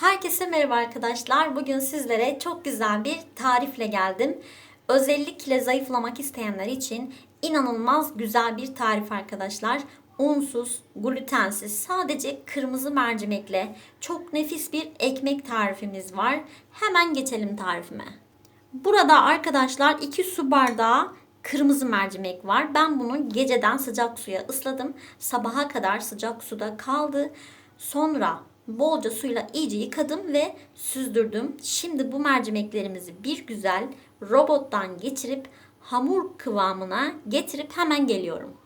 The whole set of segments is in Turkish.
Herkese merhaba arkadaşlar. Bugün sizlere çok güzel bir tarifle geldim. Özellikle zayıflamak isteyenler için inanılmaz güzel bir tarif arkadaşlar. Unsuz, glutensiz, sadece kırmızı mercimekle çok nefis bir ekmek tarifimiz var. Hemen geçelim tarifime. Burada arkadaşlar 2 su bardağı kırmızı mercimek var. Ben bunu geceden sıcak suya ısladım. Sabaha kadar sıcak suda kaldı. Sonra bolca suyla iyice yıkadım ve süzdürdüm. Şimdi bu mercimeklerimizi bir güzel robottan geçirip hamur kıvamına getirip hemen geliyorum.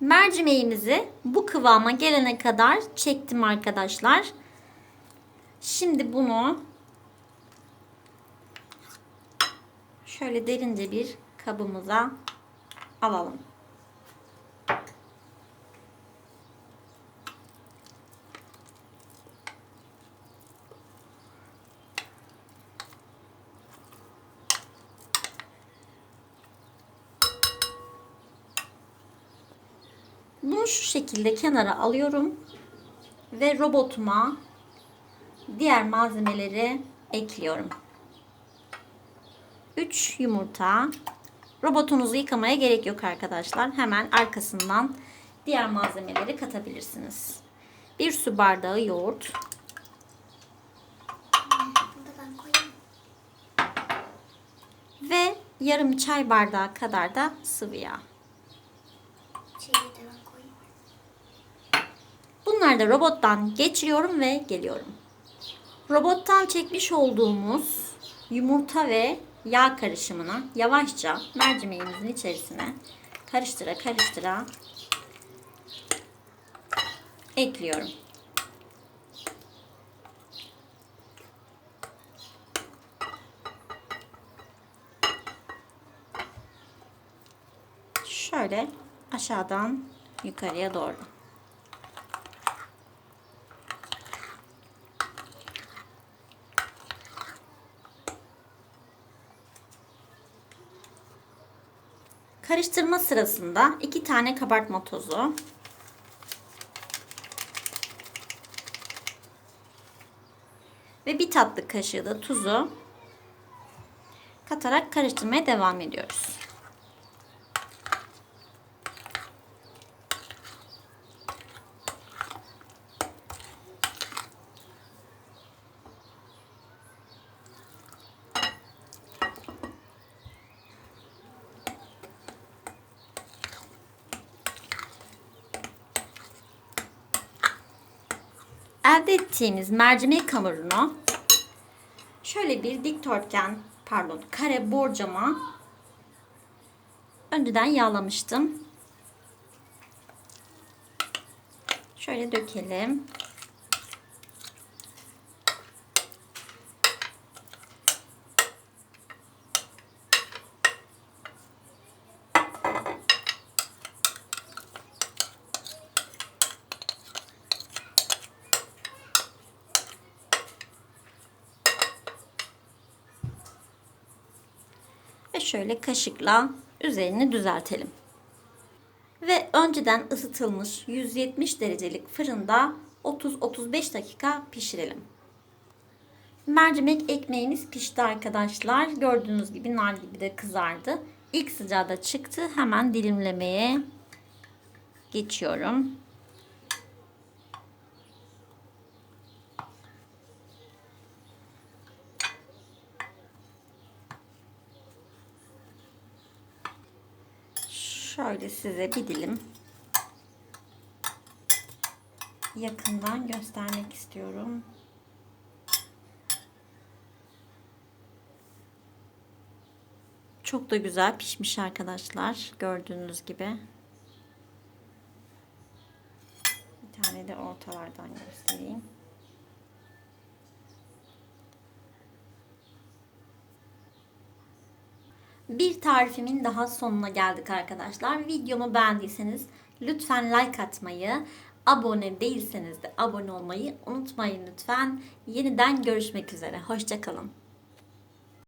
Mercimeğimizi bu kıvama gelene kadar çektim arkadaşlar. Şimdi bunu şöyle derince bir kabımıza alalım. Bunu şu şekilde kenara alıyorum ve robotuma diğer malzemeleri ekliyorum. 3 yumurta. Robotunuzu yıkamaya gerek yok arkadaşlar. Hemen arkasından diğer malzemeleri katabilirsiniz. 1 su bardağı yoğurt. Da. Ve yarım çay bardağı kadar da sıvı yağ. Şeyi de ben koyayım. Bunları robottan geçiriyorum ve geliyorum. Robottan çekmiş olduğumuz yumurta ve yağ karışımını yavaşça mercimeğimizin içerisine karıştıra karıştıra ekliyorum. Şöyle aşağıdan yukarıya doğru. Karıştırma sırasında iki tane kabartma tozu, ve bir tatlı kaşığı da tuzu katarak karıştırmaya devam ediyoruz. Elde ettiğimiz mercimek hamurunu şöyle bir dikdörtgen pardon kare borcama önceden yağlamıştım. Şöyle dökelim. Ve şöyle kaşıkla üzerini düzeltelim. Ve önceden ısıtılmış 170 derecelik fırında 30-35 dakika pişirelim. Mercimek ekmeğimiz pişti arkadaşlar. Gördüğünüz gibi nar gibi de kızardı. İlk sıcağı da çıktı. Hemen dilimlemeye geçiyorum. Şöyle size bir dilim yakından göstermek istiyorum. Çok da güzel pişmiş arkadaşlar. Gördüğünüz gibi. Bir tane de ortalardan göstereyim. Bir tarifimin daha sonuna geldik arkadaşlar. Videomu beğendiyseniz lütfen like atmayı, abone değilseniz de abone olmayı unutmayın lütfen. Yeniden görüşmek üzere. Hoşçakalın.